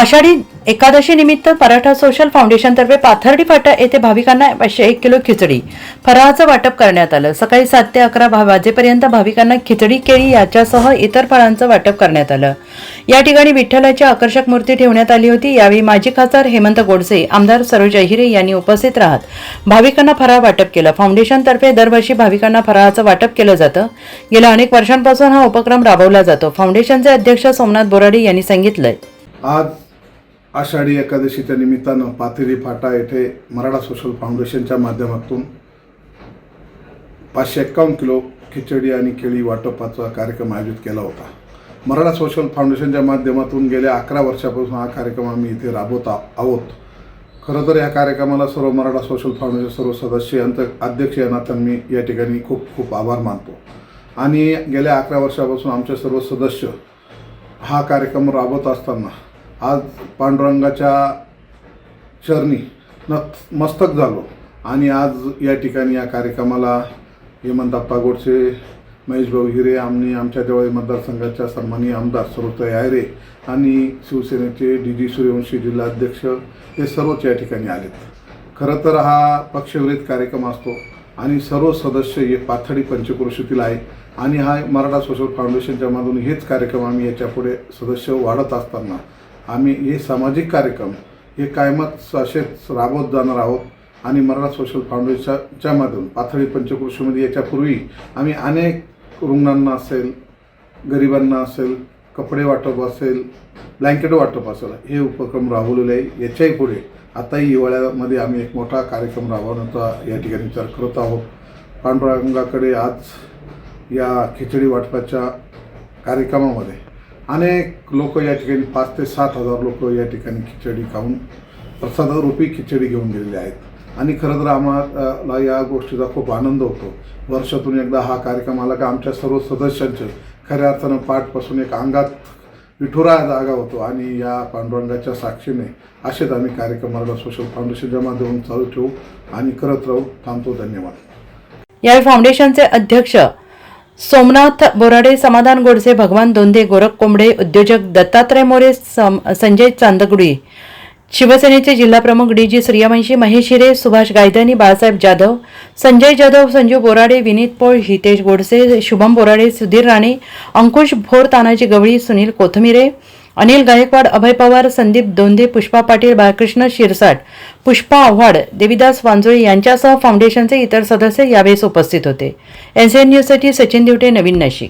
आषाढी एकादशी निमित्त मराठा सोशल फाउंडेशनतर्फे पाथर्डी फाटा येथे भाविकांना पाचशे एक किलो खिचडी. फराळाचं वाटप करण्यात आलं. सकाळी सात ते अकरा वाजेपर्यंत भाविकांना खिचडी केळी याच्यासह इतर फळांचं वाटप करण्यात आलं. या ठिकाणी विठ्ठलाची आकर्षक मूर्ती ठेवण्यात आली होती. यावेळी माजी खासदार हेमंत गोडसे आमदार सरोज अहिरे यांनी उपस्थित राहत भाविकांना फराळ वाटप केलं. फाउंडेशनतर्फे दरवर्षी भाविकांना फराळाचं वाटप केलं जातं. गेल्या अनेक वर्षांपासून हा उपक्रम राबवला जातो. फाउंडेशनचे अध्यक्ष सोमनाथ बोराडे यांनी सांगितलंय. आज आषाढी एकादशीच्या निमित्तानं पाथेरी फाटा येथे मराठा सोशल फाउंडेशनच्या माध्यमातून पाचशे एक्कावन्न किलो खिचडी आणि केळी वाटपाचा कार्यक्रम आयोजित केला होता. मराठा सोशल फाउंडेशनच्या माध्यमातून गेल्या अकरा वर्षापासून हा कार्यक्रम आम्ही इथे राबवत आ- आहोत. खरं तर या कार्यक्रमाला सर्व मराठा सोशल फाउंडेशन सर्व सदस्य यांचं अध्यक्ष या नात्यानं मी या ठिकाणी खूप खूप आभार मानतो. आणि गेल्या अकरा वर्षापासून आमचे सर्व सदस्य हा कार्यक्रम राबवत असताना आज पांडुरंगाच्या चरणी न मस्तक झालो. आणि आज या ठिकाणी या कार्यक्रमाला हेमंतप्पा गोडसे महेशभाऊ हिरे आम्ही आमच्या देवळी मतदारसंघाच्या सन्मानी आमदार सरोजताई आयरे आणि शिवसेनेचे डी जी सूर्यवंशी जिल्हाध्यक्ष हे सर्वच या ठिकाणी आलेत. खरं तर हा पक्षविरहित कार्यक्रम असतो आणि सर्व सदस्य हे पाथडी पंचक्रोशीतील आहे आणि हा मराठा सोशल फाउंडेशनच्या मधून हेच कार्यक्रम आम्ही याच्यापुढे सदस्य वाढत असताना आम्ही हे सामाजिक कार्यक्रम हे कायमच असेच राबवत जाणार आहोत आणि मराठा सोशल फाउंडेशनच्या मधून पाथडी पंचक्रोशीमध्ये याच्यापूर्वी आम्ही अनेक रुग्णांना असेल गरिबांना असेल कपडे वाटप असेल ब्लँकेट वाटप असेल हे उपक्रम राबवलेले आहे. याच्याही पुढे आताही हिवाळ्यामध्ये आम्ही एक मोठा कार्यक्रम राबवण्याचा या ठिकाणी विचार करत आहोत. पांडुरंगाकडे आज या खिचडी वाटपाच्या कार्यक्रमामध्ये अनेक लोक या ठिकाणी पाच ते सात हजार लोक या ठिकाणी खिचडी खाऊन प्रसादरूपी खिचडी घेऊन गेलेले आहेत. आणि खरं तर आम्हाला या गोष्टीचा खूप आनंद होतो. वर्षातून एकदा हा कार्यक्रम आला का आमच्या सर्व सदस्यांचे खऱ्या अर्थानं पाठपासून एक अंगात विठुरा जागा होतो आणि या पांडुरंगाच्या साक्षीने असेच आम्ही कार्यक्रम सोशल सोशल फाउंडेशनच्या माध्यमातून चालू ठेवू आणि करत राहू. थांबतो. धन्यवाद. यावेळी फाउंडेशनचे अध्यक्ष सोमनाथ बोराडे समाधान गोडसे भगवान दोंदे गोरख कोंबडे उद्योजक दत्तात्रय मोरे सम- संजय चांदगुडी शिवसेनेचे जिल्हाप्रमुख डी जी सूर्यवंशी महेश हिरे सुभाष गायधनी बाळासाहेब जाधव संजय जाधव संजू बोराडे विनीत पोळ हितेश गोडसे शुभम बोराडे सुधीर राणे अंकुश भोर तानाजी गवळी सुनील कोथमिरे अनिल गायकवाड अभय पवार संदीप दोंधे पुष्पा पाटील बाळकृष्ण शिरसाट पुष्पा आव्हाड देविदास वांजोळे यांच्यासह फाउंडेशनचे इतर सदस्य यावेळेस उपस्थित होते. एनसीएन न्यूजसाठी सचिन दिवटे नवीन नाशिक.